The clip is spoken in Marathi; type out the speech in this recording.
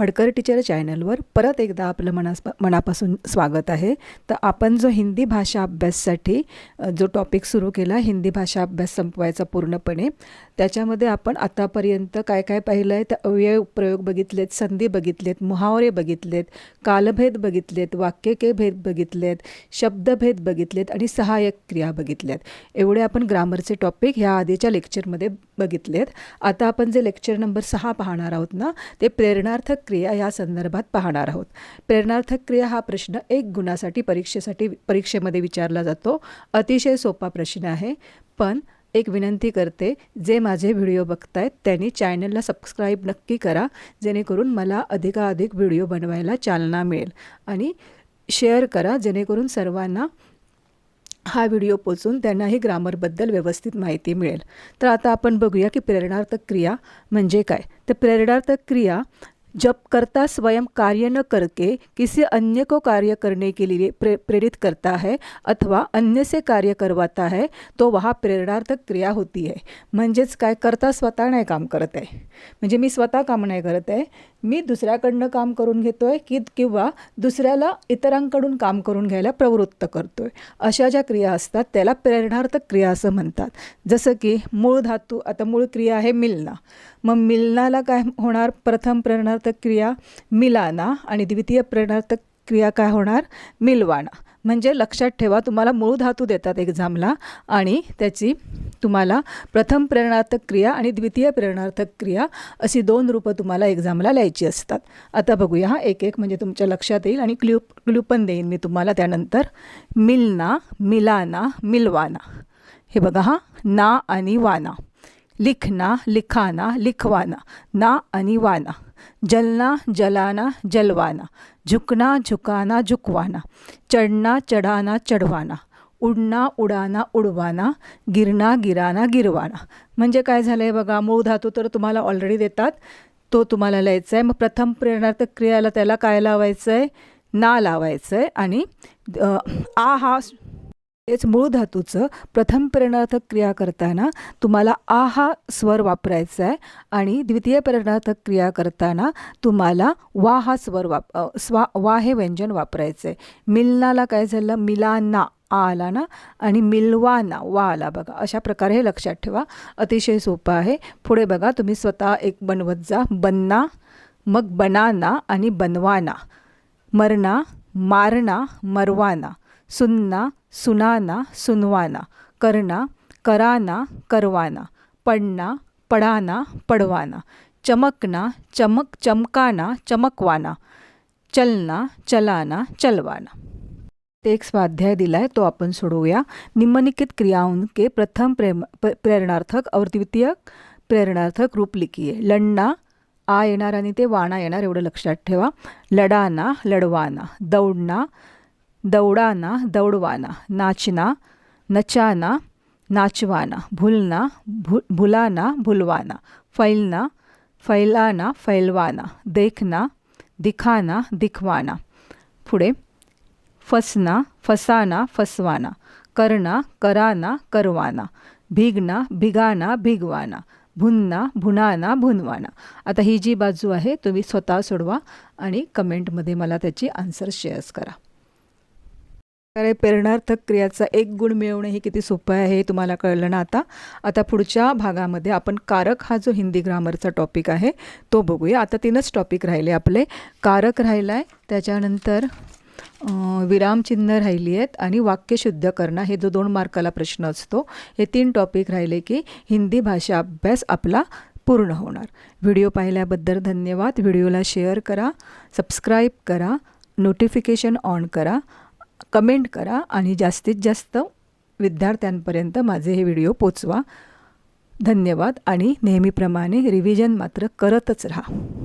हडकर टीचर चॅनलवर परत एकदा आपलं मनास मनापासून स्वागत आहे. तर आपण जो हिंदी भाषा अभ्याससाठी जो टॉपिक सुरू केला हिंदी भाषा अभ्यास संपवायचा पूर्णपणे त्याच्यामध्ये आपण आतापर्यंत काय काय पाहिलं आहे? तर अव्यय प्रयोग बघितलेत संधी बघितलेत मुहावरे बघितलेत कालभेद बघितलेत वाक्यके भेद बघितलेत शब्दभेद बघितलेत आणि सहाय्यक क्रिया बघितल्यात. एवढे आपण ग्रामरचे टॉपिक ह्या आधीच्या लेक्चरमध्ये बघितलेत. आता आपण जे लेक्चर नंबर सहा पाहणार आहोत ना ते प्रेरणार्थक क्रिया या संदर्भात पाहणार आहोत. प्रेरणार्थक क्रिया हा प्रश्न एक गुणासाठी परीक्षेसाठी परीक्षेमध्ये विचारला जातो. अतिशय सोपा प्रश्न आहे. पण एक विनंती करते जे माझे व्हिडिओ बघतायत त्यांनी चॅनलला सबस्क्राईब नक्की करा जेणेकरून मला अधिकाधिक व्हिडिओ बनवायला चालना मिळेल. आणि शेअर करा जेणेकरून सर्वांना हा व्हिडिओ पोचून त्यांनाही ग्रामरबद्दल व्यवस्थित माहिती मिळेल. तर आता आपण बघूया की प्रेरणार्थक क्रिया म्हणजे काय? तर प्रेरणार्थक क्रिया जब करता स्वयं कार्य न करके किसी अन्य को कार्य करने के लिए प्रे प्रेरित करता है अथवा अन्य से कार्य करवाता है तो वहाँ प्रेरणार्थक क्रिया होती है। म्हणजेच काय करता स्वतः नाही काम करत आहे। म्हणजे मी स्वतः काम नाही करत आहे मी दुसऱ्याकडनं काम करून घेतो आहे की किंवा दुसऱ्याला इतरांकडून काम करून घ्यायला प्रवृत्त करतो आहे अशा ज्या क्रिया असतात त्याला प्रेरणार्थक क्रिया असं म्हणतात. जसं की मूळ धातू आता मूळ क्रिया आहे मिलना. मग मिलनाला काय होणार? प्रथम प्रेरणार्थक क्रिया मिलाना आणि द्वितीय प्रेरणार्थक क्रिया काय होणार? मिलवाना म्हणजे लक्षात ठेवा तुम्हाला मूळ धातू देतात एक्झामला आणि त्याची तुम्हाला प्रथम प्रेरणार्थक क्रिया आणि द्वितीय प्रेरणार्थक क्रिया अशी दोन रूपं तुम्हाला एक्झामला लिहायची असतात. आता बघूया हा एक एक म्हणजे तुमच्या लक्षात येईल आणि क्ल्यू क्ल्यू पण देईन मी तुम्हाला त्यानंतर. मिलना मिलाना मिलवाना. हे बघा हा ना आणि वाना. लिखना लिखाना लिखवाना. ना आणि वाना. जलना जलाना जलवाना। झुकना झुकाना झुकवाना। चढ़ना चढ़ाना चढवाना। उडना उडाना उडवाना। गिरना गिराना गिरवाना। म्हणजे काय झालं आहे बघा मूळ धातू तर तुम्हाला ऑलरेडी देतात. तो तुम्हाला लिहायचा आहे मग प्रथम प्रेरणार्थ क्रियाला त्याला काय लावायचं आहे ना लावायचं आहे आणि आ हा हेच मूळ धातूचं प्रथम प्रेरणार्थक क्रिया करताना तुम्हाला आ हा स्वर वापरायचा आहे आणि द्वितीय प्रेरणार्थक क्रिया करताना तुम्हाला वा हा स्वर वाप स्वा वा हे व्यंजन वापरायचं आहे. मिलनाला काय झालं? मिलाना आ आला ना? आणि मिलवाना वा आला बघा. अशा प्रकारे हे लक्षात ठेवा. अतिशय सोपं आहे. पुढे बघा तुम्ही स्वतः एक बनवत जा. बनना मग बनाना आणि बनवाना. मरना मारना मरवाना. सुन्ना सुनाना सुनवाना करना कराना करवाना पडना पडाना पडवाना चमकना चमक चमकाना चमकवाना चलना चलाना चलवाना। एक स्वाध्याय दिला आहे तो आपण सोडवूया. निम्नलिखित क्रियाओं के प्रथम प्रेम प्रेरणार्थक और द्वितीय प्रेरणार्थक रूप लिखिए लढणा आ येणार आणि ते वाणा येणार एवढं लक्षात ठेवा. लढाना लढवाना. दौडना दौडाना दौडवाना नाचना नचाना नाचवाना भूलना भू भुलाना भुलवाना फैलना फैलाना फैलवाना देखना दिखाना दिखवाना पुढे फसना फसाना फसवाना करना कराना करवाना भिगना भिगाना भिगवाना भुनना भुनाना भुनवाना आता ही जी बाजू आहे तुम्ही स्वतः सोडवा आणि कमेंटमध्ये मला त्याची आन्सर शेअर्स करा. प्रकारे प्रेरणार्थक क्रियाचा एक गुण मिळवणं हे किती सोपं आहे हे तुम्हाला कळलं ना आता. आता पुढच्या भागामध्ये आपण कारक हा जो हिंदी ग्रामरचा टॉपिक आहे तो बघूया. आता तीनच टॉपिक राहिले आपले. कारक राहिला आहे त्याच्यानंतर विरामचिन्ह राहिली आहेत आणि वाक्य शुद्ध करणं हे जो दोन मार्काला प्रश्न असतो हे तीन टॉपिक राहिले की हिंदी भाषा अभ्यास आपला पूर्ण होणार. व्हिडिओ पाहिल्याबद्दल धन्यवाद. व्हिडिओला शेअर करा सबस्क्राईब करा नोटिफिकेशन ऑन करा कमेंट करा आणि जास्तीत जास्त विद्यार्थ्यांपर्यंत माझे हे व्हिडिओ पोचवा. धन्यवाद आणि नेहमीप्रमाणे रिव्हिजन मात्र करतच राहा.